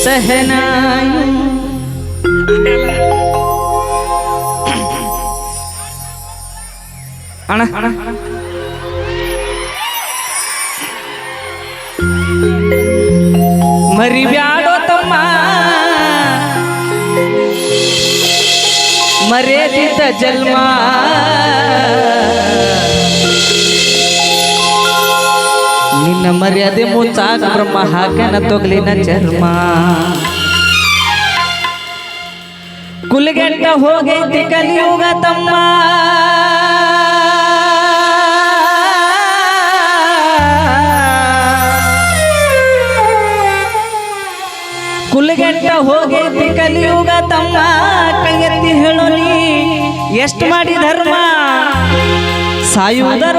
सहनाई ಅಣ್ಣ ಅಣ್ಣ ಮರಿಬ್ಯಾಡೋ ತಮ್ಮ ಮರ್ಯಾದಿದ್ದ ಜನ್ಮ ಮರ್ಯಾದೆ ಮುಚ್ಚಾಕ ಬ್ರಹ್ಮ ಹಾಕನ ತೊಗಲಿನ ಚರ್ಮ. ಕುಲಗೆಟ್ಟ ಹೋಗೈತಿ ಕಲಿಯುಗ ತಮ್ಮ. ಕುಲಗೆಟ್ಟ ಹೋಗೈತಿ ಕಲಿಯುಗ ತಮ್ಮ. ಕೈಯತ್ತಿ ಹೇಳೋ ನೀ, ಎಷ್ಟು ಮಾಡಿ ಧರ್ಮ. ಒಮ್ಮೆ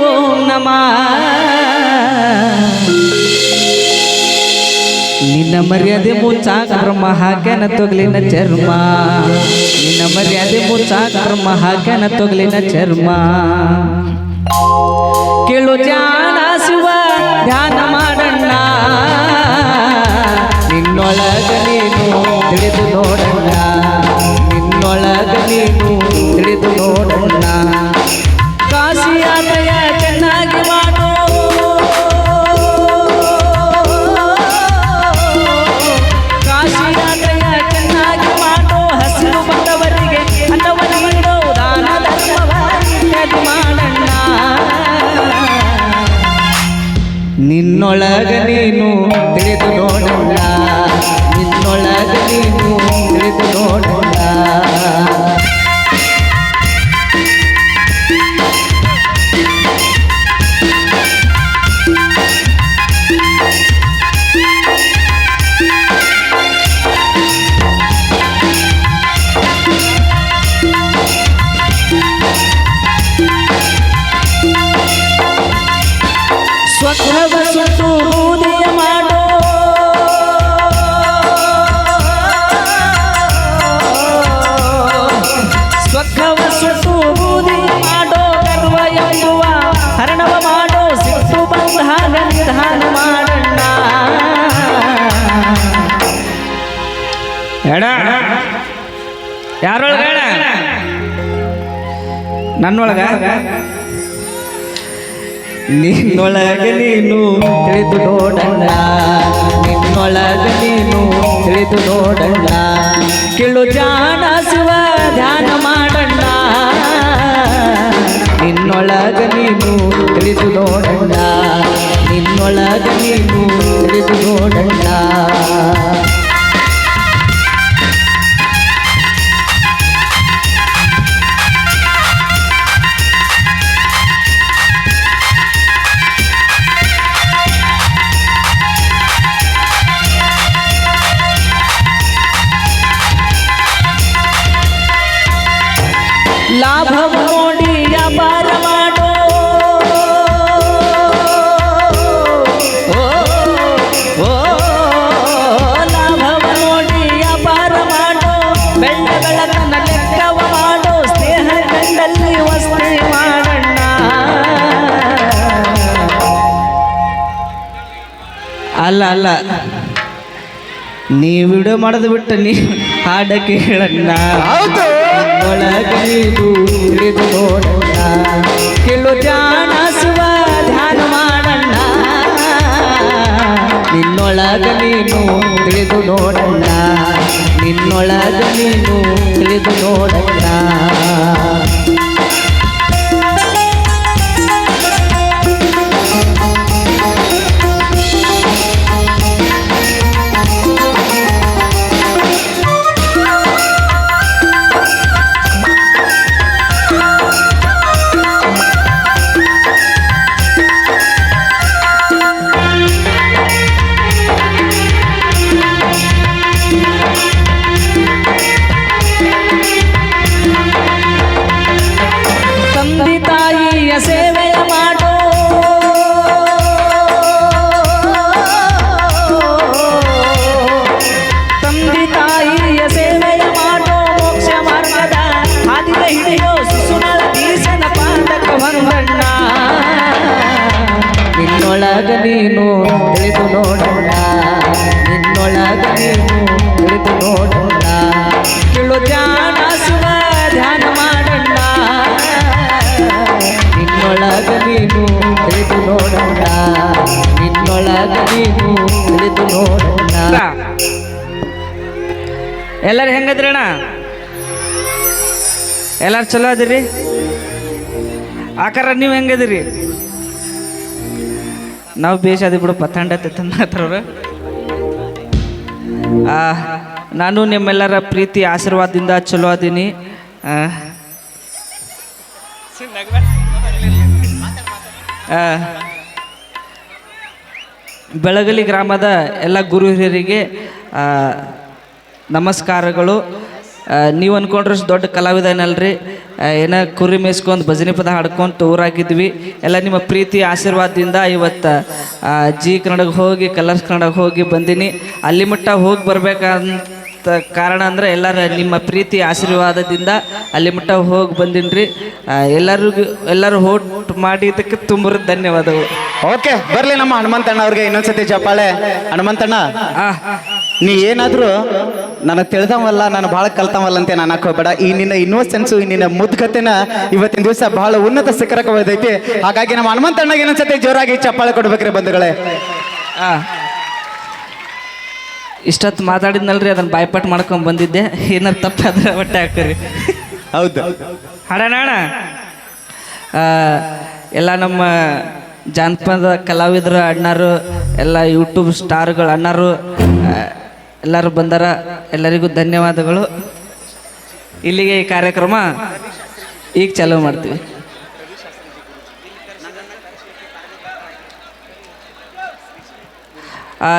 ಓಂ ನಮ. ನಿನ್ನ ಮರ್ಯಾದೆ ಮುಚ್ಚಾಕ ಬ್ರಹ್ಮ ತೊಗಲಿನ ಚರ್ಮ. ನಿನ್ನ ಮರ್ಯಾದೆ ಮುಚ್ಚಾಕ ಬ್ರಹ್ಮ ತೊಗಲಿನ ಚರ್ಮ. ಕೇಳು ಜಾಣ ಶಿವ, ಧ್ಯಾನ ಮಾಡಣ್ಣ. ನಿನ್ನೊಳಗ ನೀನು ತಿಳಿದು ನೋಡಣ್ಣ ನಿನ್ನೊಳಗ ನನ್ನೊಳಗ? ನಿನ್ನೊಳಗ ನೀನು ತಿಳಿದು ನೋಡಣ್ಣ. ನಿನ್ನೊಳಗ ನೀನು ತಿಳಿದು ನೋಡಣ್ಣ. ಕೇಳು ಜಾಣ ಶಿವ ಧ್ಯಾನ ಮಾಡಣ್ಣ. ನಿನ್ನೊಳಗ ನೀನು ತಿಳಿದು ನೋಡಣ್ಣ. ನಿನ್ನೊಳಗ ನೀನು ತಿಳಿದು ನೋಡಣ್ಣ. ಲಾಭ ನೋಡಿ ವ್ಯಾಪಾರ ಮಾಡೋ ಓ, ಲಾಭವ ನೋಡಿ ವ್ಯಾಪಾರ ಮಾಡೋ ಬೆಳ್ಳ ಬೆಳಕನ ಲೆಕ್ಕವ ಮಾಡೋ. ಸ್ನೇಹ ಕಂಡಲ್ಲಿ ವಸ್ತಿ ಮಾಡಣ್ಣ ಅಲ್ಲ ಅಲ್ಲ. ನೀ ವಿಡಿಯೋ ಮಾಡೋದು ಬಿಟ್ಟು ನೀವು ಹಾಡಕ್ಕೆ ಕೇಳಣ್ಣ. ಒಳಗ ನೀನು ತಿಳಿದು ನೋಡಣ್ಣ ಕೇಳು ಜಾಣ ಶಿವ ಧ್ಯಾನ ಮಾಡಣ್ಣ ನಿನ್ನೊಳಗ ನೀನು ತಿಳಿದು ನೋಡಣ್ಣ ನಿನ್ನೊಳಗ ನೀನು ತಿಳಿದು ನೋಡಣ್ಣ ನಿನ್ನೊಳಗ ನೀನು ತಿಳಿದು ನೋಡೋಣ. ನಿನ್ನೊಳಗ ನೀನು ತಿಳಿದು ನೋಡೋಣ. ಕೇಳು ಧ್ಯಾನ ಶಿವ ಧ್ಯಾನ ಮಾಡೋಣ. ನಿನ್ನೊಳಗ ನೀನು ತಿಳಿದು ನೋಡೋಣ. ನಿನ್ನೊಳಗ ನೀನು ತಿಳಿದು ನೋಡೋಣ. ಎಲ್ಲರೂ ಹೆಂಗದ್ರಣ ಎಲ್ಲಾರು ಚಲೋ ಅದಿರಿ? ಆಕಾರ ನೀವು ಹೆಂಗದಿರಿ? ನಾವು ಬೇಷ್ ಅದು ಬಿಡು, ಪತಂಡ ಮಾತ್ರವ್ರು ನಾನು ನಿಮ್ಮೆಲ್ಲರ ಪ್ರೀತಿ, ಆಶೀರ್ವಾದದಿಂದ ಚಲೋ ಅದೀನಿ. ಬೆಳಗಲಿ ಗ್ರಾಮದ ಎಲ್ಲ ಗುರು ಹಿರಿಯರಿಗೆ ನಮಸ್ಕಾರಗಳು. ನೀವು ಅನ್ಕೊಂಡ್ರಷ್ಟು ದೊಡ್ಡ ಕಲಾವಿದನಲ್ರಿ. ರೀ ಏನ ಕುರಿ ಮೇಯಿಸ್ಕೊಂಡು ಭಜನೆ ಪದ ಹಾಡ್ಕೊಂಡು ಊರಾಗಿದ್ವಿ ಎಲ್ಲ ನಿಮ್ಮ ಪ್ರೀತಿ ಆಶೀರ್ವಾದದಿಂದ ಇವತ್ತು ಜಿ ಕನ್ನಡಕ್ಕೆ ಹೋಗಿ ಕಲರ್ಸ್ ಕನ್ನಡಕ್ಕೆ ಹೋಗಿ ಬಂದೀನಿ. ಅಲ್ಲಿ ಮಟ್ಟ ಹೋಗಿ ಬರಬೇಕಂತ ಕಾರಣ ಅಂದ್ರೆ ಎಲ್ಲರ ನಿಮ್ಮ ಪ್ರೀತಿ ಆಶೀರ್ವಾದದಿಂದ ಅಲ್ಲಿ ಮಟ್ಟ ಹೋಗಿ ಬಂದಿನ್ರಿ. ಎಲ್ಲರಿಗೂ ಎಲ್ಲರೂ ಹೋಟ್ ಮಾಡಿದ್ದಕ್ಕೆ ತುಂಬ ಧನ್ಯವಾದಗಳು. ಓಕೆ ಬರಲಿ ನಮ್ಮ ಹನುಮಂತಣ್ಣ ಅವ್ರಿಗೆ ಇನ್ನೊಂದ್ಸತಿ ಜಪಾಳೆ. ಹನುಮಂತಣ್ಣ. ಆ ನೀ ಏನಾದರೂ ನನಗೆ ತಿಳಿದವಲ್ಲ ನಾನು ಬಹಳ ಕಲ್ತವಲ್ಲ ಅಂತ ನಾನು ಹಾಕೋಬೇಡ. ಈ ನಿನ್ನ ಇನ್ನೋಸೆನ್ಸು ಈ ನಿನ್ನ ಮುದ್ಗತೆನ ಇವತ್ತಿನ ದಿವಸ ಬಹಳ ಉನ್ನತ ಶಿಖರಕ್ಕೆ ಹೋದೈತಿ ಹಾಗಾಗಿ ನಮ್ಮ ಹನುಮಂತಣ್ಣಗೆ ಇನ್ನೊಂದ್ಸತಿ ಜೋರಾಗಿ ಚಪ್ಪಾಳೆ ಕೊಡ್ಬೇಕ್ರಿ ಬಂಧುಗಳೇ. ಹಾಂ ಇಷ್ಟೊತ್ತು ಮಾತಾಡಿದ್ನಲ್ರಿ ಅದನ್ನ ಬಾಯ್ಪಾಟ್ ಮಾಡ್ಕೊಂಡ್ ಬಂದಿದ್ದೆ. ಏನಾರು ತಪ್ಪಾದ್ರೆ ಹೊಟ್ಟೆ ಹಾಕ್ರಿ ಹೌದು. ಹಾಡೋಣ ಎಲ್ಲ ನಮ್ಮ ಜಾನಪದ ಕಲಾವಿದರು ಅಣ್ಣರು ಎಲ್ಲ ಯೂಟ್ಯೂಬ್ ಸ್ಟಾರ್ಗಳು ಅಣ್ಣರು ಎಲ್ಲರೂ ಬಂದಾರ. ಎಲ್ಲರಿಗೂ ಧನ್ಯವಾದಗಳು. ಇಲ್ಲಿಗೆ ಈ ಕಾರ್ಯಕ್ರಮ ಈಗ ಚಾಲೂ ಮಾಡ್ತೀವಿ.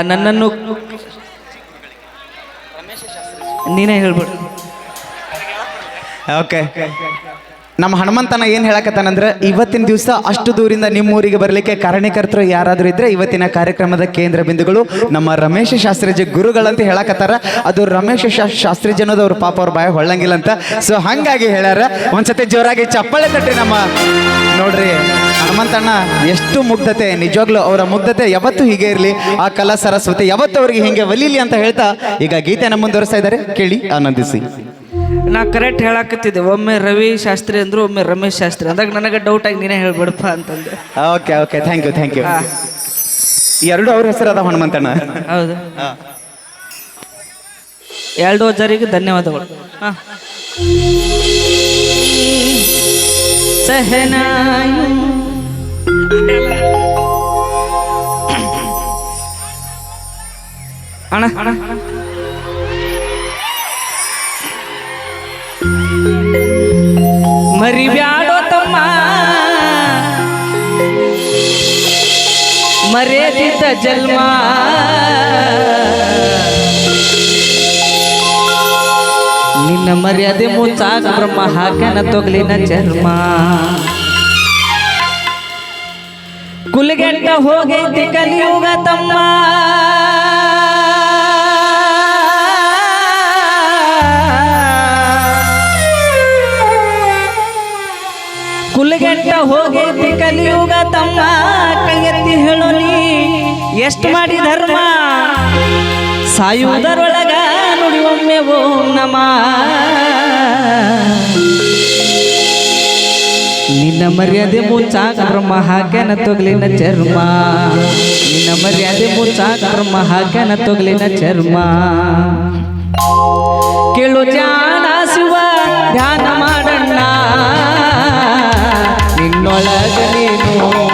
ನನ್ನನ್ನು ನೀನೇ ಹೇಳ್ಬಿಡು. ಓಕೆ ನಮ್ಮ ಹನುಮಂತನ ಏನ್ ಹೇಳಕತ್ತಾನಂದ್ರೆ, ಇವತ್ತಿನ ದಿವಸ ಅಷ್ಟು ದೂರಿಂದ ನಿಮ್ಮ ಊರಿಗೆ ಬರಲಿಕ್ಕೆ ಕಾರಣೀಕರ್ತರು ಯಾರಾದರೂ ಇದ್ರೆ ಇವತ್ತಿನ ಕಾರ್ಯಕ್ರಮದ ಕೇಂದ್ರ ಬಿಂದುಗಳು ನಮ್ಮ ರಮೇಶ ಶಾಸ್ತ್ರಿಜಿ ಗುರುಗಳಂತ ಹೇಳಕತ್ತಾರ. ಅದು ರಮೇಶ ಶಾಸ್ತ್ರಿಜಿ ಅನ್ನೋದು ಅವ್ರ ಪಾಪ ಅವ್ರ ಬಾಯ ಹೊಳ್ಳಂಗಿಲ್ಲ ಅಂತ. ಸೊ ಹಂಗಾಗಿ ಹೇಳ್ಯಾರ, ಒಂದ್ಸತಿ ಜೋರಾಗಿ ಚಪ್ಪಳೆ ತಟ್ರಿ ನಮ್ಮ, ನೋಡ್ರಿ, ಹನುಮಂತಣ್ಣ, ಎಷ್ಟು ಮುಗ್ಧತೆ. ನಿಜವಾಗ್ಲೂ ಅವರ ಮುಗ್ಧತೆ ಯಾವತ್ತು ಹೀಗೆ ಇರಲಿ. ಆ ಕಲಾ ಸರಸ್ವತಿ ಯಾವತ್ತು ಅವ್ರಿಗೆ ಹಿಂಗೆ ಒಲಿಲಿ ಅಂತ ಹೇಳ್ತಾ ಈಗ ಗೀತೆ ನಮ್ಮ ಮುಂದುವರಿಸ್ತಾ ಇದ್ದಾರೆ. ಕೇಳಿ, ಆನಂದಿಸಿ. ನಾ ಕರೆಕ್ಟ್ ಹೇಳಕತ್ತಿದ್ದೆ. ಒಮ್ಮೆ ರವಿ ಶಾಸ್ತ್ರಿ ಅಂದ್ರು ಒಮ್ಮೆ ರಮೇಶ್ ಶಾಸ್ತ್ರಿ. ಅಂದಾಗ ನನಗೆ ಡೌಟ್ ಆಗಿ ನೀನೇ ಹೇಳ್ಬಿಡಪ್ಪ ಅಂತಂದೆ. Okay okay thank you thank you ಎರಡು ಅವ್ರ ಹೆಸರು ಅದ ಹನುಮಂತಣ್ಣ. ಹೌದು. ಎರಡು ಜರಿಗೆ ಧನ್ಯವಾದಗಳು. ಹಾ. ಸಹನಾಯು. ಅಣ್ಣ ಅಣ್ಣ. ಮರಿಬ್ಯಾಡೋ ತಮ್ಮ. ಮರ್ಯಾದಿತ ಜನ್ಮ. ನಿನ್ನ ಮರ್ಯಾದೆ ಮುಚ್ಚಾಕ ಬ್ರಹ್ಮ ಹಾಕನ ತೊಗಲಿನ ಚರ್ಮ. ಕುಲಗೆಟ್ಟ ಹೋಗೈತಿ ಕಲಿಯುಗ ತಮ್ಮ. ಕುಲಗೆಟ್ಟ ಹೋಗೈತಿ ಕಲಿಯುಗ ತಮ್ಮ ಕೈಯತ್ತಿ ಹೇಳು ನೀ ಎಷ್ಟು ಮಾಡಿ ಧರ್ಮ? ಸಾಯುವುದರೊಳಗ ನುಡಿ ಒಮ್ಮೆ ಓಂ ನಮ. ನಿನ್ನ ಮರ್ಯಾದೆ ಮುಚ್ಚಾಕ ಬ್ರಹ್ಮ ಹಾಕ್ಯಾನ ತೊಗಲಿನ ಚರ್ಮ. ನಿನ್ನ ಮರ್ಯಾದೆ ಮುಚ್ಚಾಕ ಬ್ರಹ್ಮ ಹಾಕ್ಯಾನ ತೊಗಲಿನ ಚರ್ಮ. ಕೇಳು ಜಾಣ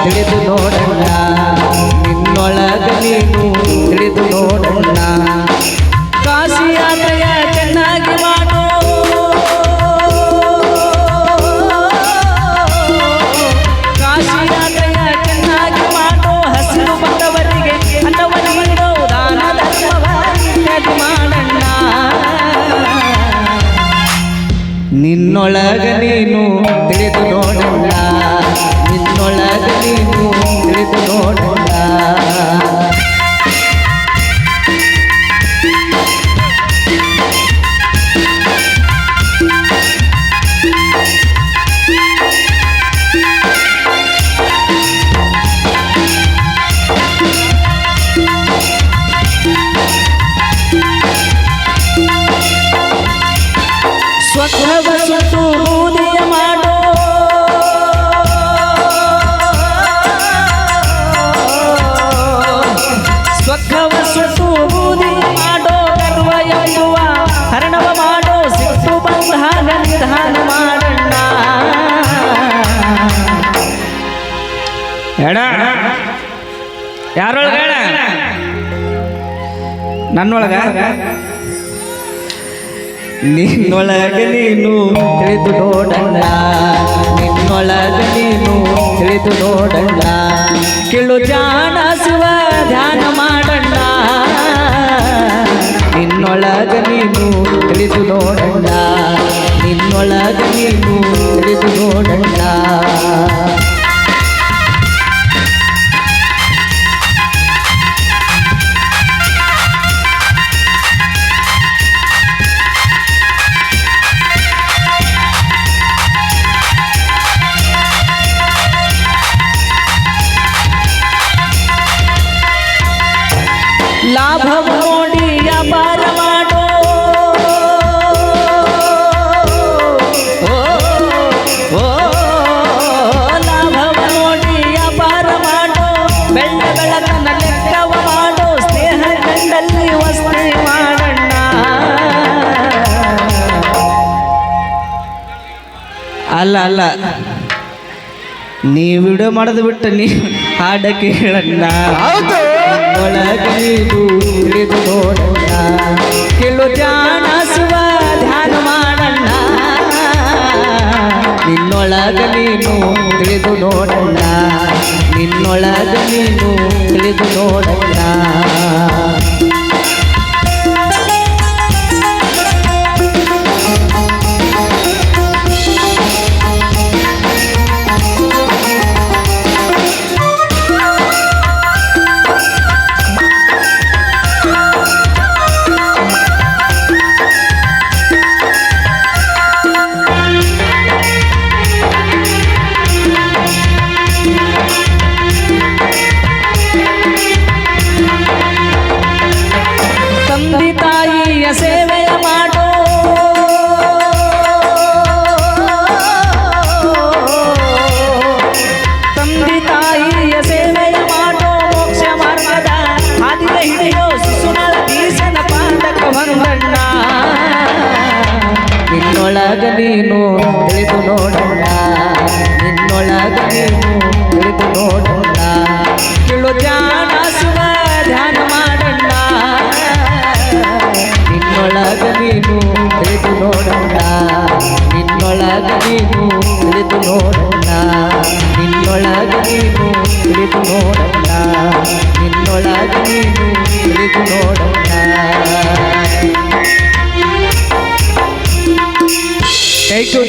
ತಿಳಿದು ನೋಡಣ್ಣ. ನಿನ್ನೊಳಗ ನೀನು ತಿಳಿದು ನೋಡಣ್ಣ. ಕಾಶಿ ಯಾತ್ರೆಯ ಚೆನ್ನಾಗಿ ಮಾಡು. ಕಾಶಿ ಯಾತ್ರೆಯ ಚೆನ್ನಾಗಿ ಮಾಡು. ಹಸಿರು ಬಂದವರಿಗೆ ಅನ್ನವನಿಗಿಡೋ ದಾನ ಧರ್ಮ ಇತ್ಯಾದಿ ಮಾಡಣ್ಣ. ನಿನ್ನೊಳಗ ನೀನು ಯಾರೊಳಗ? ನನ್ನೊಳಗ? ನಿನ್ನೊಳಗ ನೀನು ತಿಳಿದು ನೋಡಣ್ಣ ನಿನ್ನೊಳಗ ನೀನು ತಿಳಿದು ನೋಡಣ್ಣ ಕೇಳು ಜಾಣ ಶಿವ ಧ್ಯಾನ ಮಾಡಣ್ಣ ನಿನ್ನೊಳಗ ನೀನು ತಿಳಿದು ನೋಡಣ್ಣ ನಿನ್ನೊಳಗ ನೀನು ತಿಳಿದು ನೋಡಣ್ಣ ಅಲ್ಲ ಅಲ್ಲ. ನೀ ವಿಡಿಯೋ ಮಾಡೋದು ಬಿಟ್ಟು ನೀ ಹಾಡ ಕೇಳಣ್ಣ. ಹೌದು. ಒಳಗ ನೀನು ಕೇಳು ಧ್ಯಾನ ಸುವ ಧ್ಯಾನ ಮಾಡಣ್ಣ. ನಿನ್ನೊಳಗ ನೀನು ತಿಳಿದು ನೋಡಣ್ಣ. ನಿನ್ನೊಳಗ ನೀನು ತಿಳಿದು ನೋಡಣ್ಣ.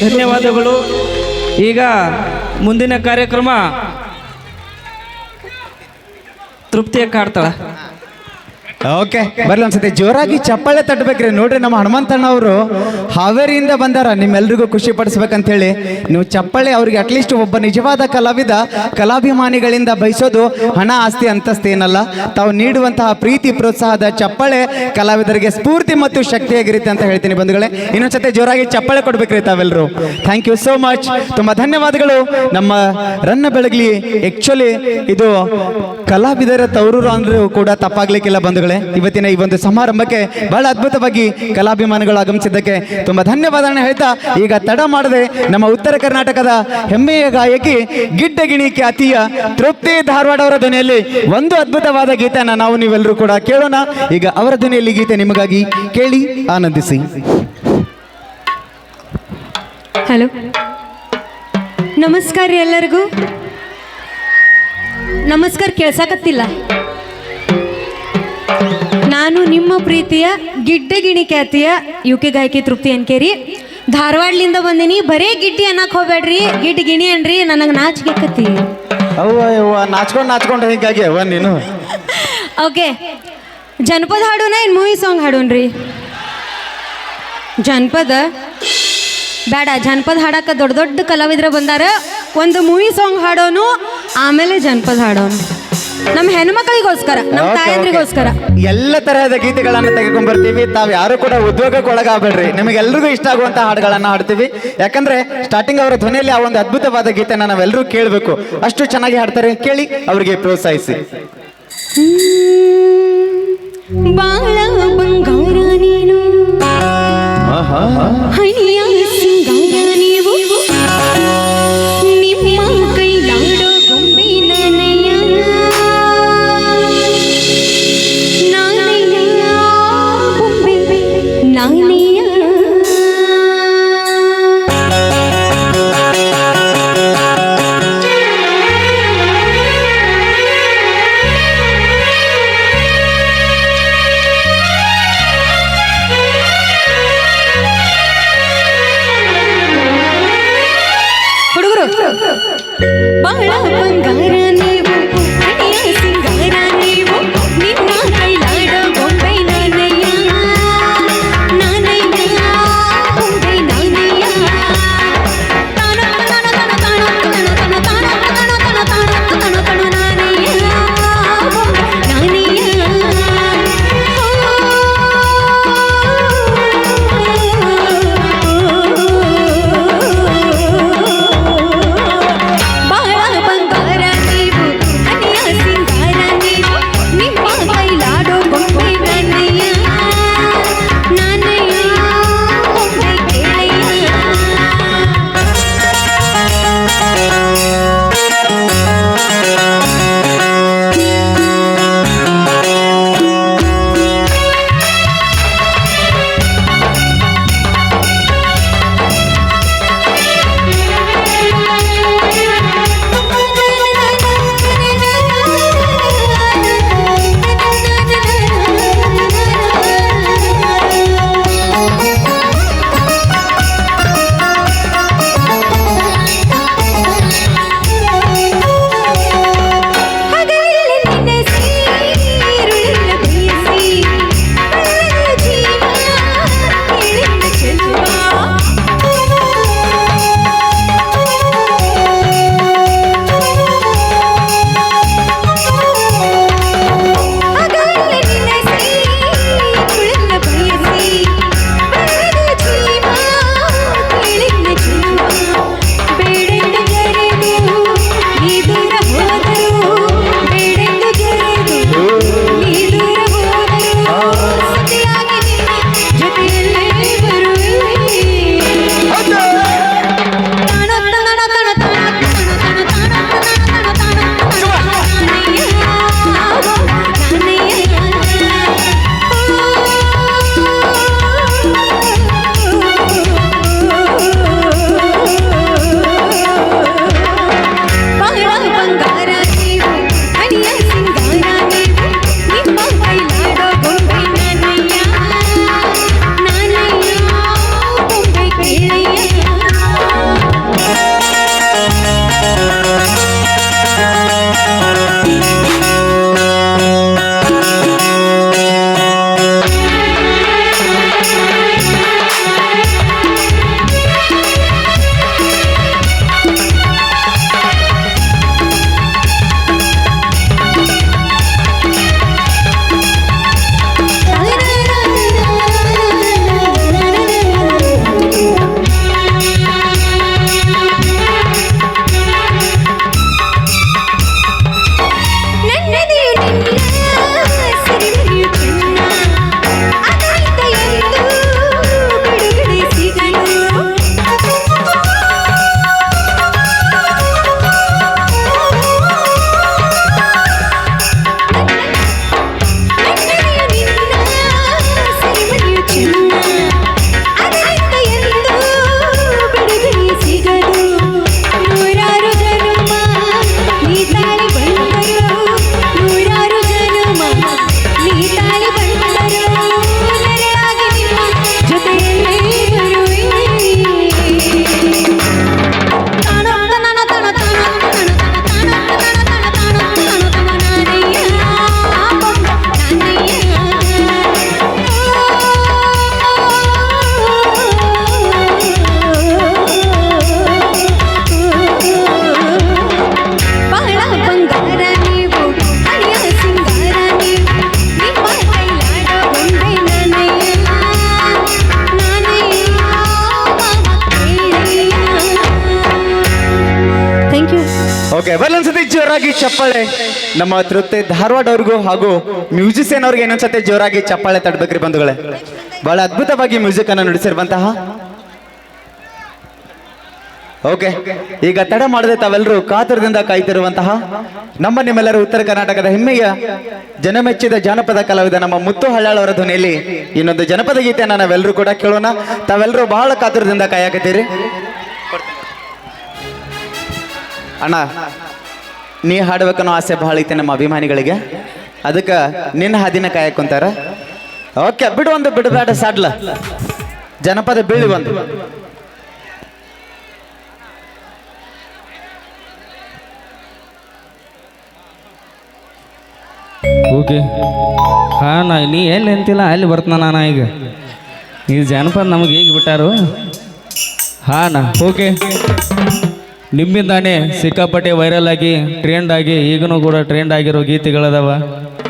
ಧನ್ಯವಾದಗಳು. ಈಗ ಮುಂದಿನ ಕಾರ್ಯಕ್ರಮ ತೃಪ್ತಿಯ ಕಾಡ್ತಾಳ. ಓಕೆ, ಬರ್ಲಿ ಒಂದ್ಸತಿ. ಜೋರಾಗಿ ಚಪ್ಪಾಳೆ ತಟ್ಟಬೇಕ್ರಿ. ನೋಡ್ರಿ ನಮ್ಮ ಹನುಮಂತಣ್ಣ ಅವರು ಹಾವೇರಿಯಿಂದ ಬಂದಾರ. ನಿಮ್ಮೆಲ್ರಿಗೂ ಖುಷಿ ಪಡಿಸ್ಬೇಕಂತ ಹೇಳಿ ನೀವು ಚಪ್ಪಾಳೆ ಅವ್ರಿಗೆ ಅಟ್ಲೀಸ್ಟ್ ಒಬ್ಬ ನಿಜವಾದ ಕಲಾವಿದ, ಕಲಾಭಿಮಾನಿಗಳಿಂದ ಬಯಸೋದು ಹಣ, ಆಸ್ತಿ, ಅಂತಸ್ತಿ ಏನಲ್ಲ. ತಾವು ನೀಡುವಂತಹ ಪ್ರೀತಿ, ಪ್ರೋತ್ಸಾಹದ ಚಪ್ಪಾಳೆ ಕಲಾವಿದರಿಗೆ ಸ್ಫೂರ್ತಿ ಮತ್ತು ಶಕ್ತಿಯಾಗಿರುತ್ತೆ ಅಂತ ಹೇಳ್ತೀನಿ ಬಂಧುಗಳೇ. ಇನ್ನೊಂದ್ಸತಿ ಜೋರಾಗಿ ಚಪ್ಪಾಳೆ ಕೊಡ್ಬೇಕ್ರಿ ತಾವೆಲ್ಲರೂ ಥ್ಯಾಂಕ್ ಯು ಸೋ ಮಚ್ ತುಂಬ ಧನ್ಯವಾದಗಳು. ನಮ್ಮ ರನ್ನ ಬೆಳಗ್ಲಿ ಆಕ್ಚುಲಿ ಇದು ಕಲಾವಿದರ ತವರೂರು ಅಂದ್ರೂ ಕೂಡ ತಪ್ಪಾಗ್ಲಿಕ್ಕಿಲ್ಲ ಬಂಧುಗಳೇ. ಇವತ್ತಿನ ಈ ಒಂದು ಸಮಾರಂಭಕ್ಕೆ ಬಹಳ ಅದ್ಭುತವಾಗಿ ಕಲಾಭಿಮಾನಿಗಳು ಆಗಮಿಸಿದ್ದಕ್ಕೆ ತುಂಬಾ ಧನ್ಯವಾದಗಳನ್ನ ಹೇಳ್ತಾ, ಈಗ ತಡ ಮಾಡದೆ ನಮ್ಮ ಉತ್ತರ ಕರ್ನಾಟಕದ ಹೆಮ್ಮೆಯ ಗಾಯಕಿ ಗಿಡ್ಡಗಿಣಿ ಖ್ಯಾತಿಯ ತೃಪ್ತಿ ಧಾರವಾಡ ಅವರ ಧ್ವನಿಯಲ್ಲಿ ಒಂದು ಅದ್ಭುತವಾದ ಗೀತೆಯನ್ನು ನಾವು ನೀವೆಲ್ಲರೂ ಕೂಡ ಕೇಳೋಣ. ಈಗ ಅವರ ಧ್ವನಿಯಲ್ಲಿ ಗೀತೆ ನಿಮಗಾಗಿ ಕೇಳಿ ಆನಂದಿಸಿ. ಹಲೋ. ನಮಸ್ಕಾರ ಎಲ್ಲರಿಗೂ. ನಮಸ್ಕಾರ, ಕೇಳ್ಸಕತ್ತಿಲ್ಲ. ನಾನು ನಿಮ್ಮ ಪ್ರೀತಿಯ ಗಿಡ್ಡಗಿಣಿ ಖ್ಯಾತಿಯ ಯುಕೆ ಗಾಯಕಿ ತೃಪ್ತಿ ಅನ್ಕೇರಿ. ಧಾರವಾಡ್ಲಿಂದ ಬಂದೀನಿ ಬರೇ ಗಿಡ್ಡಿ ಅನ್ನಕ್ ಹೋಗ್ಬೇಡ್ರಿ ಗಿಡ್ಡಿ ಗಿಣಿ ಅನ್ರಿ ನನಗೆ ಅವ್ವ ಅವ್ವ ನಾಚ್ಕೊಂಡು ನಾಚ್ಕೊಂಡು ಹೀಗಾಗಿ ಅವ್ವ ನೀನು. ಓಕೆ ಜನಪದ ಹಾಡೋಣ ಏನು ಮೂವಿ ಸಾಂಗ್ ಹಾಡೋಣ್ರಿ ಜನಪದ? ಬೇಡ ಜನಪದ ಹಾಡಕ್ಕೆ ದೊಡ್ಡ ದೊಡ್ಡ ಕಲಾವಿದ್ರ ಬಂದಾರ ಒಂದು ಮೂವಿ ಸಾಂಗ್ ಹಾಡೋನು ಆಮೇಲೆ ಜನಪದ ಹಾಡೋನು. ನಮ್ಮ ಹೆಣ್ಮಕ್ಳಿಗೋಸ್ಕರ ನಮ್ಮ ತಾಯಂದ್ರಿಗೋಸ್ಕರ. ಎಲ್ಲ ತರಹದ ಗೀತೆಗಳನ್ನ ತೆಗೆದುಕೊಂಡ್ ಬರ್ತೀವಿ. ತಾವ್ ಯಾರು ಕೂಡ ಉದ್ಯೋಗಕ್ಕೆ ಒಳಗಾಗಬೇಡ್ರಿ. ನಿಮಗೆಲ್ಲರಿಗೂ ಇಷ್ಟ ಆಗುವಂತ ಹಾಡುಗಳನ್ನ ಹಾಡ್ತೀವಿ. ಯಾಕಂದ್ರೆ ಸ್ಟಾರ್ಟಿಂಗ್ ಅವರ ಧ್ವನಿಯಲ್ಲಿ ಆ ಒಂದು ಅದ್ಭುತವಾದ ಗೀತೆನ ನಾವೆಲ್ಲರೂ ಕೇಳಬೇಕು. ಅಷ್ಟು ಚೆನ್ನಾಗಿ ಹಾಡ್ತಾರೆ ಕೇಳಿ ಅವರಿಗೆ ಪ್ರೋತ್ಸಾಹಿಸಿ. ಬಾಳ ಬಂಗಾರ ನೀನು. ಹಣಿಯ ಚಪ್ಪಾಳೆ. ನಮ್ಮ ತೃಪ್ತಿ ಧಾರವಾಡ ಅವ್ರಿಗೂ ಹಾಗೂ ಮ್ಯೂಸಿಷಿಯನ್ ಅವ್ರಿಗೆ ಇನ್ನೊಂದ್ಸತಿ ಜೋರಾಗಿ ಚಪ್ಪಾಳೆ ತಡ್ಬೇಕ್ರಿ ಬಂಧುಗಳೇ. ಬಹಳ ಅದ್ಭುತವಾಗಿ ಮ್ಯೂಸಿಕ್ ಅನ್ನು ನುಡಿಸಿರುವಂತಹ. ಓಕೆ, ಈಗ ತಡ ಮಾಡದೆ ತಾವೆಲ್ಲರೂ ಕಾತುರದಿಂದ ಕಾಯ್ತಿರುವಂತಹ ನಮ್ಮ ನಿಮ್ಮೆಲ್ಲರೂ ಉತ್ತರ ಕರ್ನಾಟಕದ ಹೆಮ್ಮೆಯ ಜನಮೆಚ್ಚಿದ ಜಾನಪದ ಕಲಾವಿದ ನಮ್ಮ ಮುತ್ತು ಹಳ್ಳಾಳವರ ಧ್ವನಿಯಲ್ಲಿ ಇನ್ನೊಂದು ಜನಪದ ಗೀತೆಯನ್ನ ನಾವೆಲ್ಲರೂ ಕೂಡ ಕೇಳೋಣ. ತಾವೆಲ್ಲರೂ ಬಹಳ ಕಾತುರದಿಂದ ಕಾಯಕತ್ತೀರಿ. ಅಣ್ಣ ನೀ ಹಾಡ್ಬೇಕನ್ನೋ ಆಸೆ ಬಹಳ ಐತೆ ನಮ್ಮ ಅಭಿಮಾನಿಗಳಿಗೆ. ಅದಕ್ಕೆ ನಿನ್ನ ಹಾದಿನ ಕಾಯಕ್ ಕುಂತಾರ. ಓಕೆ, ಬಿಡು ಒಂದು ಬಿಡಬೇಡ ಸಾಡ್ಲ. ಜನಪದ ಬೀಳಿ ಒಂದು ಓಕೆ. ಹಾಂ ನಾ ನೀ ಎಲ್ಲಿ ಅಂತಿಲ್ಲ? ಅಲ್ಲಿ ಬರ್ತಾನ ನಾನು ಈಗ. ಈ ಜನಪದ ನಮಗೆ ಹೇಗೆ ಬಿಟ್ಟಾರು? ಹಾಂ, ನಾ. ಓಕೆ. ನಿಮ್ಮಿಂದಾನೆ ಸಿಕ್ಕಾಪಟ್ಟೆ ವೈರಲ್ ಆಗಿ ಟ್ರೆಂಡ್ ಆಗಿ, ಈಗನೂ ಕೂಡ ಟ್ರೆಂಡ್ ಆಗಿರೋ ಗೀತೆಗಳದಾವ.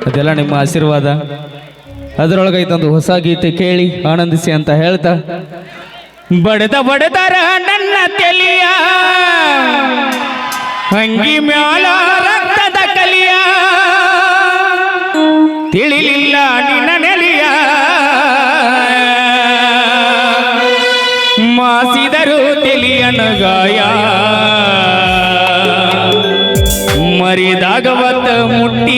ಅದೆಲ್ಲ ನಿಮ್ಮ ಆಶೀರ್ವಾದ. ಅದರೊಳಗೈತೊಂದು ಹೊಸ ಗೀತೆ ಕೇಳಿ, ಆನಂದಿಸಿ ಅಂತ ಹೇಳ್ತಾ. ಬಡದ ಬಡದರ ನನ್ನ ತೆಲಿಯ ಹಂಗಿ ಮ್ಯಾಲ ರಕ್ತದ ಕಲಿಯ. ಮಾಸಿದರು ತಿಳಿಯನ ಗಾಯ? ಮುಟ್ಟಿ